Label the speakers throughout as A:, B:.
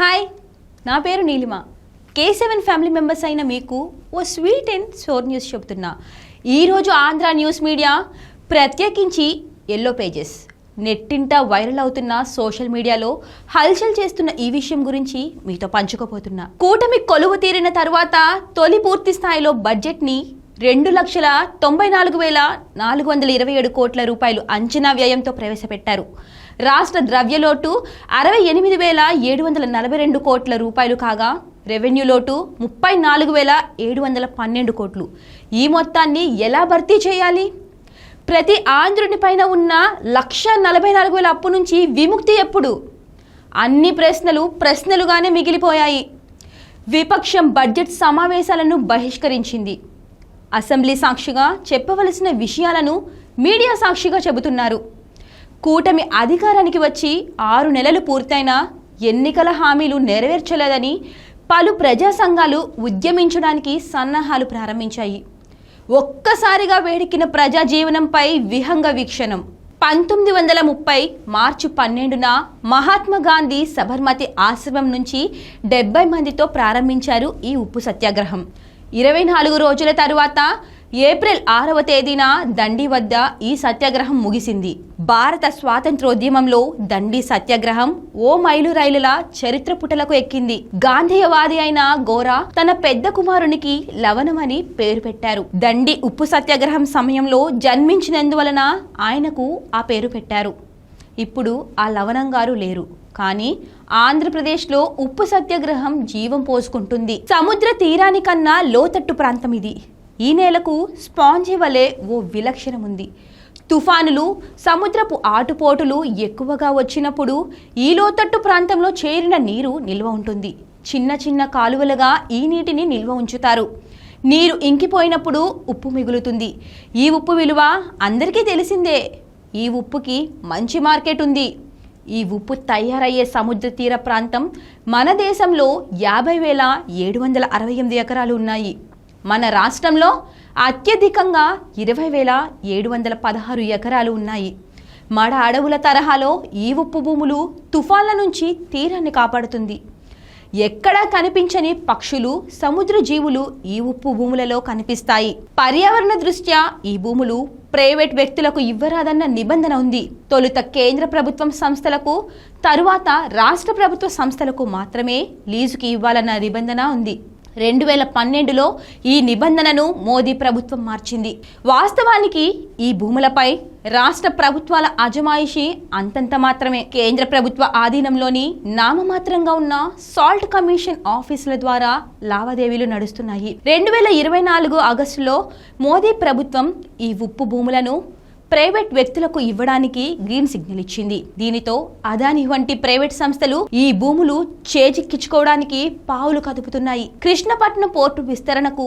A: Hi నా పేరు Neelima. K seven family members అయిన మీకు ఓ స్వీట్ అండ్ సోర్ న్యూస్ చెబుతున్నా. ఈరోజు ఆంధ్ర న్యూస్ మీడియా ప్రత్యేకించి ఎల్లో పేజెస్ నెట్టింట వైరల్ అవుతున్న సోషల్ మీడియాలో హల్చల్ చేస్తున్న ఈ విషయం గురించి మీతో పంచుకోబోతున్నా. కూటమి కొలువు తీరిన తర్వాత తొలి పూర్తి స్థాయిలో బడ్జెట్ని రెండు లక్షల తొంభై నాలుగు వేల నాలుగు వందల ఇరవై ఏడు కోట్ల రూపాయలు అంచనా వ్యయంతో ప్రవేశపెట్టారు. రాష్ట్ర ద్రవ్యలోటు అరవై ఎనిమిది వేల ఏడు వందల నలభై రెండు కోట్ల రూపాయలు కాగా రెవెన్యూ లోటు ముప్పై నాలుగు వేల ఏడు వందల పన్నెండు కోట్లు. ఈ మొత్తాన్ని ఎలా భర్తీ చేయాలి? ప్రతి ఆంధ్రుని పైన ఉన్న లక్ష నలభై నాలుగు వేల అప్పు నుంచి విముక్తి ఎప్పుడు? అన్ని ప్రశ్నలు ప్రశ్నలుగానే మిగిలిపోయాయి. విపక్షం బడ్జెట్ సమావేశాలను బహిష్కరించింది. అసెంబ్లీ సాక్షిగా చెప్పవలసిన విషయాలను మీడియా సాక్షిగా చెబుతున్నారు. కూటమి అధికారానికి వచ్చి ఆరు నెలలు పూర్తయినా ఎన్నికల హామీలు నెరవేర్చలేదని పలు ప్రజా సంఘాలు ఉద్యమించడానికి సన్నాహాలు ప్రారంభించాయి. ఒక్కసారిగా వేడెక్కిన ప్రజా జీవనంపై విహంగ వీక్షణం. పంతొమ్మిది వందల ముప్పై మార్చి పన్నెండున మహాత్మా గాంధీ సబర్మతి ఆశ్రమం నుంచి డెబ్బై మందితో ప్రారంభించారు ఈ ఉప్పు సత్యాగ్రహం. ఇరవై నాలుగు రోజుల తరువాత ఏప్రిల్ ఆరవ తేదీన దండి వద్ద ఈ సత్యాగ్రహం ముగిసింది. భారత స్వాతంత్రోద్యమంలో దండి సత్యాగ్రహం ఓ మైలు రైలుల చరిత్ర పుటలకు ఎక్కింది. గాంధీయవాది అయిన గోరా తన పెద్ద కుమారునికి లవణమని పేరు పెట్టారు. దండి ఉప్పు సత్యాగ్రహం సమయంలో జన్మించినందువలన ఆయనకు ఆ పేరు పెట్టారు. ఇప్పుడు ఆ లవణం గారు లేరు. కానీ ఆంధ్రప్రదేశ్లో ఉప్పు సత్యాగ్రహం జీవం పోసుకుంటుంది. సముద్ర తీరానికన్నా లోతట్టు ప్రాంతం ఇది. ఈ నేలకు స్పాంజి వలె ఓ విలక్షణం ఉంది. తుఫానులు సముద్రపు ఆటుపోటులు ఎక్కువగా వచ్చినప్పుడు ఈ లోతట్టు ప్రాంతంలో చేరిన నీరు నిల్వ ఉంటుంది. చిన్న చిన్న కాలువలుగా ఈ నీటిని నిల్వ ఉంచుతారు. నీరు ఇంకిపోయినప్పుడు ఉప్పు మిగులుతుంది. ఈ ఉప్పు విలువ అందరికీ తెలిసిందే. ఈ ఉప్పుకి మంచి మార్కెట్ ఉంది. ఈ ఉప్పు తయారయ్యే సముద్ర తీర ప్రాంతం మన దేశంలో యాభై వేల ఏడు వందల అరవై ఎనిమిది ఎకరాలు ఉన్నాయి. మన రాష్ట్రంలో అత్యధికంగా ఇరవై వేల ఏడు వందల పదహారు ఎకరాలు ఉన్నాయి. మడ అడవుల తరహాలో ఈ ఉప్పు భూములు తుఫాన్ల నుంచి తీరాన్ని కాపాడుతుంది. ఎక్కడా కనిపించని పక్షులు సముద్ర జీవులు ఈ ఉప్పు భూములలో కనిపిస్తాయి. పర్యావరణ దృష్ట్యా ఈ భూములు ప్రైవేట్ వ్యక్తులకు ఇవ్వరాదన్న నిబంధన ఉంది. తొలుత కేంద్ర ప్రభుత్వం సంస్థలకు తరువాత రాష్ట్ర ప్రభుత్వ సంస్థలకు మాత్రమే లీజుకి ఇవ్వాలన్న నిబంధన ఉంది. రెండు వేల పన్నెండులో ఈ నిబంధనను మోదీ ప్రభుత్వం మార్చింది. వాస్తవానికి ఈ భూములపై రాష్ట్ర ప్రభుత్వాల అజమాయిషి అంతంత మాత్రమే. కేంద్ర ప్రభుత్వ ఆధీనంలోని నామమాత్రంగా ఉన్న సాల్ట్ కమిషన్ ఆఫీసుల ద్వారా లావాదేవీలు నడుస్తున్నాయి. రెండు వేల ఇరవై నాలుగు ఆగస్టులో మోదీ ప్రభుత్వం ఈ ఉప్పు భూములను ప్రైవేట్ వ్యక్తులకు ఇవ్వడానికి గ్రీన్ సిగ్నల్ ఇచ్చింది. దీనితో అదాని వంటి ప్రైవేట్ సంస్థలు ఈ భూములు చేజిక్కించుకోవడానికి పావులు కదుపుతున్నాయి. కృష్ణపట్నం పోర్టు విస్తరణకు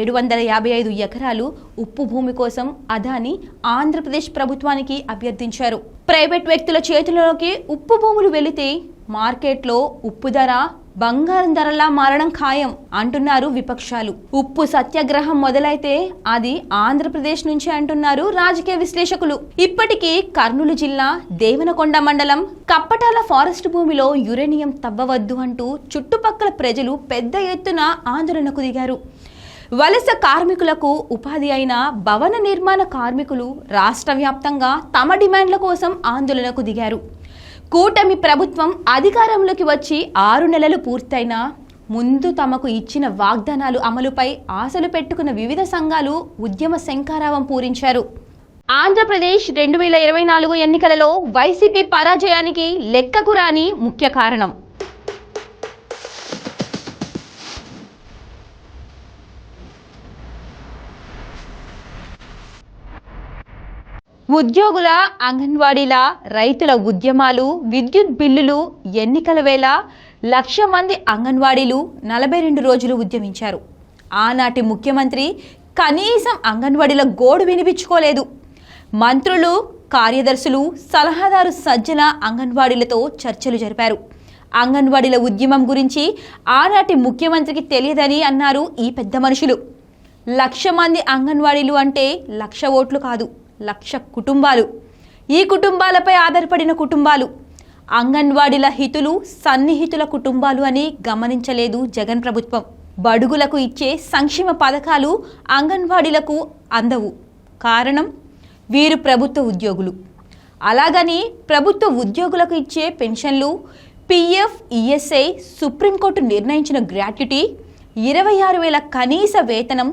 A: ఏడు వందల యాభై ఐదు ఎకరాలు ఉప్పు భూమి కోసం అదాని ఆంధ్రప్రదేశ్ ప్రభుత్వానికి అభ్యర్థించారు. ప్రైవేట్ వ్యక్తుల చేతుల్లోకి ఉప్పు భూములు వెళితే మార్కెట్లో ఉప్పు ధర బంగారం ధరలా మారడం ఖాయం అంటున్నారు విపక్షాలు. ఉప్పు సత్యాగ్రహం మొదలైతే అది ఆంధ్రప్రదేశ్ నుంచి అంటున్నారు రాజకీయ విశ్లేషకులు. ఇప్పటికీ కర్నూలు జిల్లా దేవనకొండ మండలం కప్పటాల ఫారెస్ట్ భూమిలో యురేనియం తవ్వవద్దు అంటూ చుట్టుపక్కల ప్రజలు పెద్ద ఎత్తున ఆందోళనకు దిగారు. వలస కార్మికులకు ఉపాధి అయిన భవన నిర్మాణ కార్మికులు రాష్ట్ర వ్యాప్తంగా తమ డిమాండ్ల కోసం ఆందోళనకు దిగారు. కూటమి ప్రభుత్వం అధికారంలోకి వచ్చి ఆరు నెలలు పూర్తయినా ముందు తమకు ఇచ్చిన వాగ్దానాలు అమలుపై ఆశలు పెట్టుకున్న వివిధ సంఘాలు ఉద్యమ శంకారావం పూరించారు. ఆంధ్రప్రదేశ్ రెండు వేల ఇరవై నాలుగు ఎన్నికలలో వైసీపీ పరాజయానికి లెక్కకు రాని ముఖ్య కారణం. ఉద్యోగుల అంగన్వాడీల రైతుల ఉద్యమాలు విద్యుత్ బిల్లులు ఎన్నికల వేళ లక్ష మంది అంగన్వాడీలు నలభై రెండు రోజులు ఉద్యమించారు. ఆనాటి ముఖ్యమంత్రి కనీసం అంగన్వాడీల గోడు వినిపించుకోలేదు. మంత్రులు కార్యదర్శులు సలహాదారు సజ్జల అంగన్వాడీలతో చర్చలు జరిపారు. అంగన్వాడీల ఉద్యమం గురించి ఆనాటి ముఖ్యమంత్రికి తెలియదని అన్నారు ఈ పెద్ద మనుషులు. లక్ష మంది అంగన్వాడీలు అంటే లక్ష ఓట్లు కాదు. లక్ష కుటుంబాలు. ఈ కుటుంబాలపై ఆధారపడిన కుటుంబాలు. అంగన్వాడీల హితులు సన్నిహితుల కుటుంబాలు అని గమనించలేదు జగన్ ప్రభుత్వం. బడుగులకు ఇచ్చే సంక్షేమ పథకాలు అంగన్వాడీలకు అందవు. కారణం? వీరు ప్రభుత్వ ఉద్యోగులు. అలాగని ప్రభుత్వ ఉద్యోగులకు ఇచ్చే పెన్షన్లు పిఎఫ్ ఈఎస్ఐ సుప్రీంకోర్టు నిర్ణయించిన గ్రాట్యుటీ ఇరవై ఆరు వేల కనీస వేతనం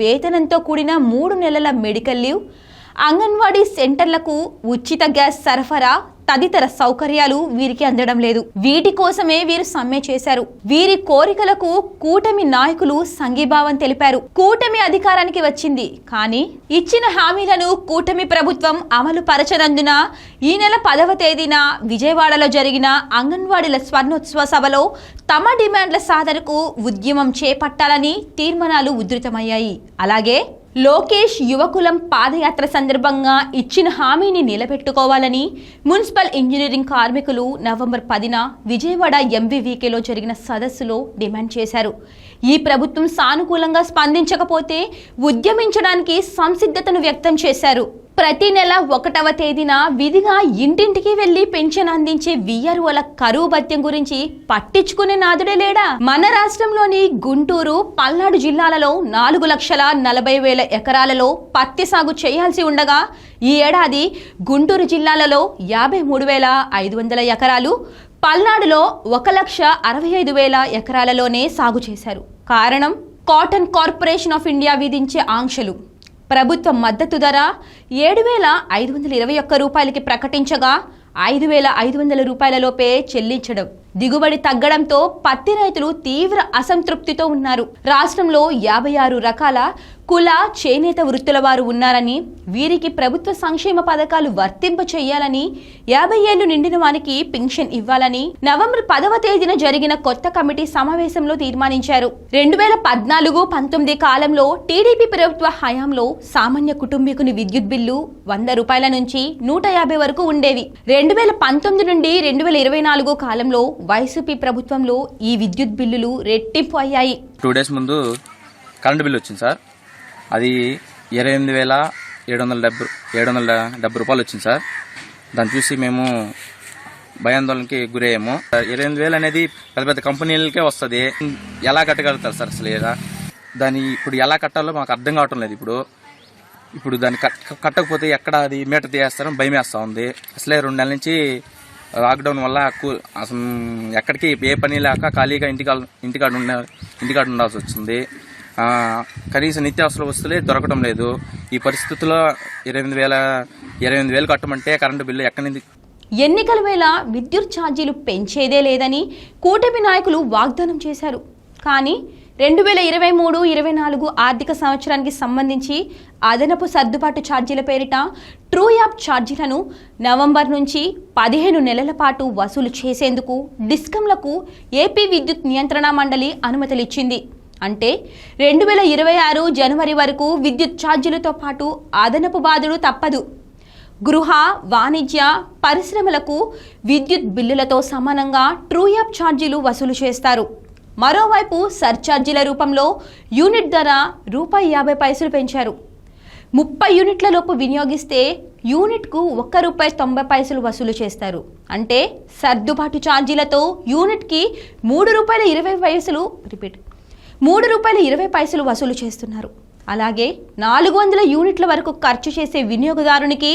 A: వేతనంతో కూడిన మూడు నెలల మెడికల్ లీవ్ అంగన్వాడీ సెంటర్లకు ఉచిత గ్యాస్ సరఫరా తదితర సౌకర్యాలు వీరికి అందడం లేదు. వీటి కోసమే వీరు సమ్మె చేశారు. వీరి కోరికలకు కూటమి నాయకులు సంఘీభావం తెలిపారు. కూటమి అధికారానికి వచ్చింది. కానీ ఇచ్చిన హామీలను కూటమి ప్రభుత్వం అమలు పరచనందున ఈ నెల పదవ తేదీన విజయవాడలో జరిగిన అంగన్వాడీల స్వర్ణోత్సవ సభలో తమ డిమాండ్ల సాధనకు ఉద్యమం చేపట్టాలని తీర్మానాలు ఉధృతమయ్యాయి. అలాగే లోకేష్ యువకులం పాదయాత్ర సందర్భంగా ఇచ్చిన హామీని నిలబెట్టుకోవాలని మున్సిపల్ ఇంజనీరింగ్ కార్మికులు నవంబర్ పదిన విజయవాడ ఎంవీవీకేలో జరిగిన సదస్సులో డిమాండ్ చేశారు. ఈ ప్రభుత్వం సానుకూలంగా స్పందించకపోతే ఉద్యమించడానికి సంసిద్ధతను వ్యక్తం చేశారు. ప్రతి నెల ఒకటవ తేదీన విధిగా ఇంటింటికి వెళ్ళి పెన్షన్ అందించే విఆర్ఓల కరువు భత్యం గురించి పట్టించుకునే నాదుడే లేడా? మన రాష్ట్రంలోని గుంటూరు పల్నాడు జిల్లాలలో నాలుగు లక్షల నలభై వేల ఎకరాలలో పత్తి సాగు చేయాల్సి ఉండగా ఈ ఏడాది గుంటూరు జిల్లాలలో యాభై మూడు వేల ఐదు వందల ఎకరాలు పల్నాడులో ఒక లక్ష అరవై ఐదు వేల ఎకరాలలోనే సాగు చేశారు. కారణం కాటన్ కార్పొరేషన్ ఆఫ్ ఇండియా విధించే ఆంక్షలు. ప్రభుత్వ మద్దతు ధర ఏడు వేల ఐదు వందల ఇరవై ఒక్క రూపాయలకి ప్రకటించగా ఐదు వేల ఐదు వందల రూపాయలలోపే చెల్లించడం. దిగుబడి తగ్గడంతో పత్తి రైతులు తీవ్ర అసంతృప్తితో ఉన్నారు. రాష్ట్రంలో యాభై ఆరు రకాల కుల చేనేత వృత్తుల వారు ఉన్నారని వీరికి ప్రభుత్వ సంక్షేమ పథకాలు వర్తింప చేయాలని యాభై ఏళ్ళు నిండిన వారికి పింఛన్ ఇవ్వాలని నవంబర్ పదవ తేదీన జరిగిన కొత్త కమిటీ సమావేశంలో తీర్మానించారు. రెండు వేల పద్నాలుగు పంతొమ్మిది కాలంలో టీడీపీ ప్రభుత్వ హయాంలో సామాన్య కుటుంబీకుని విద్యుత్ బిల్లు వంద రూపాయల నుంచి నూట యాభై వరకు ఉండేవి. రెండు వేల పంతొమ్మిది నుండి రెండు వేల ఇరవై నాలుగు కాలంలో వైసీపీ ప్రభుత్వంలో ఈ విద్యుత్ బిల్లులు రెట్టింపు అయ్యాయి
B: టూ డేస్ ముందు కరెంటు బిల్ వచ్చింది సార్. అది ఇరవై ఎనిమిది వేల ఏడు వందల డెబ్బై ఏడు వందల డెబ్బై రూపాయలు వచ్చింది సార్. దాన్ని చూసి మేము భయాందోళనకి గురయ్యాము. ఇరవై ఎనిమిది వేలు అనేది పెద్ద పెద్ద కంపెనీలకే వస్తుంది. ఎలా కట్టగలుగుతారు సార్ అసలు లేదా దాన్ని ఇప్పుడు ఎలా కట్టాలో మాకు అర్థం కావటం లేదు ఇప్పుడు. ఇప్పుడు దాన్ని కట్ కట్టకపోతే ఎక్కడ అది మీటర్ తీయేస్తారని భయం వేస్తూ ఉంది. అసలే రెండు నెలల నుంచి లాక్డౌన్ వల్ల కూ- అసలు ఎక్కడికి ఏ పని లేక ఖాళీగా ఇంటికాడ ఇంటికాడ ఉండ ఇంటికాడ ఉండాల్సి వచ్చింది. కనీసం నిత్యావసర వస్తువులే దొరకడం లేదు. ఈ పరిస్థితుల్లో ఇరవై ఎనిమిది వేల ఇరవై ఎనిమిది వేలు కట్టమంటే కరెంటు బిల్లు ఎక్కడి నుంచి
A: ఎన్నికల వేళ విద్యుత్ ఛార్జీలు పెంచేదే లేదని కూటమి నాయకులు వాగ్దానం చేశారు. కానీ రెండు వేల ఇరవై మూడు ఇరవై నాలుగు ఆర్థిక సంవత్సరానికి సంబంధించి అదనపు సర్దుబాటు ఛార్జీల పేరిట ట్రూ యాప్ ఛార్జీలను నవంబర్ నుంచి పదిహేను నెలల పాటు వసూలు చేసేందుకు డిస్కంలకు ఏపీ విద్యుత్ నియంత్రణ మండలి అనుమతులిచ్చింది. అంటే రెండు వేల ఇరవై ఆరు జనవరి వరకు విద్యుత్ ఛార్జీలతో పాటు అదనపు బాధలు తప్పదు. గృహ వాణిజ్య పరిశ్రమలకు విద్యుత్ బిల్లులతో సమానంగా ట్రూ యాప్ ఛార్జీలు వసూలు చేస్తారు. మరోవైపు సర్ఛార్జీల రూపంలో యూనిట్ ధర రూపాయి యాభై పైసలు పెంచారు. ముప్పై యూనిట్ల లోపు వినియోగిస్తే యూనిట్కు ఒక్క రూపాయి తొంభై పైసలు వసూలు చేస్తారు. అంటే సర్దుబాటు ఛార్జీలతో యూనిట్కి మూడు రూపాయల ఇరవై పైసలు రిపీట్ మూడు రూపాయల ఇరవై పైసలు వసూలు చేస్తున్నారు. అలాగే నాలుగు వందల యూనిట్ల వరకు ఖర్చు చేసే వినియోగదారునికి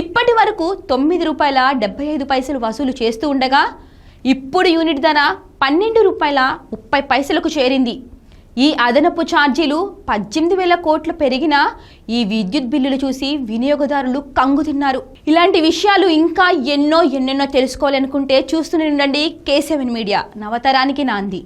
A: ఇప్పటి వరకు తొమ్మిది రూపాయల డెబ్బై ఐదు పైసలు వసూలు చేస్తూ ఉండగా ఇప్పుడు యూనిట్ ధర పన్నెండు రూపాయల ముప్పై పైసలకు చేరింది. ఈ అదనపు ఛార్జీలు పద్దెనిమిది వేల కోట్లు పెరిగినా ఈ విద్యుత్ బిల్లులు చూసి వినియోగదారులు కంగు తిన్నారు. ఇలాంటి విషయాలు ఇంకా ఎన్నో ఎన్నెన్నో తెలుసుకోవాలనుకుంటే చూస్తూనే ఉండండి కే సెవెన్ మీడియా. నవతరానికి నాంది.